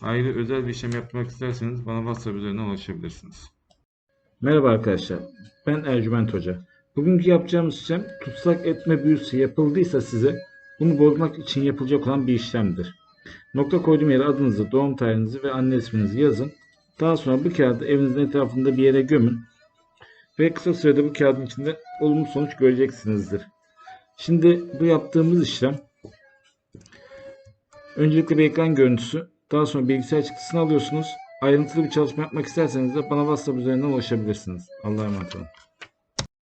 Ayrı özel bir işlem yapmak isterseniz bana WhatsApp üzerinden ulaşabilirsiniz. Merhaba arkadaşlar. Ben Ercüment Hoca. Bugünkü yapacağımız işlem tutsak etme büyüsü yapıldıysa size bunu bozmak için yapılacak olan bir işlemdir. Nokta koyduğum yere adınızı, doğum tarihinizi ve anne isminizi yazın. Daha sonra bu kağıdı evinizin etrafında bir yere gömün. Ve kısa sürede bu kağıdın içinde olumlu sonuç göreceksinizdir. Şimdi bu yaptığımız işlem öncelikle bir ekran görüntüsü, daha sonra bilgisayar çıktısını alıyorsunuz. Ayrıntılı bir çalışma yapmak isterseniz de bana WhatsApp üzerinden ulaşabilirsiniz. Allah'a emanet olun.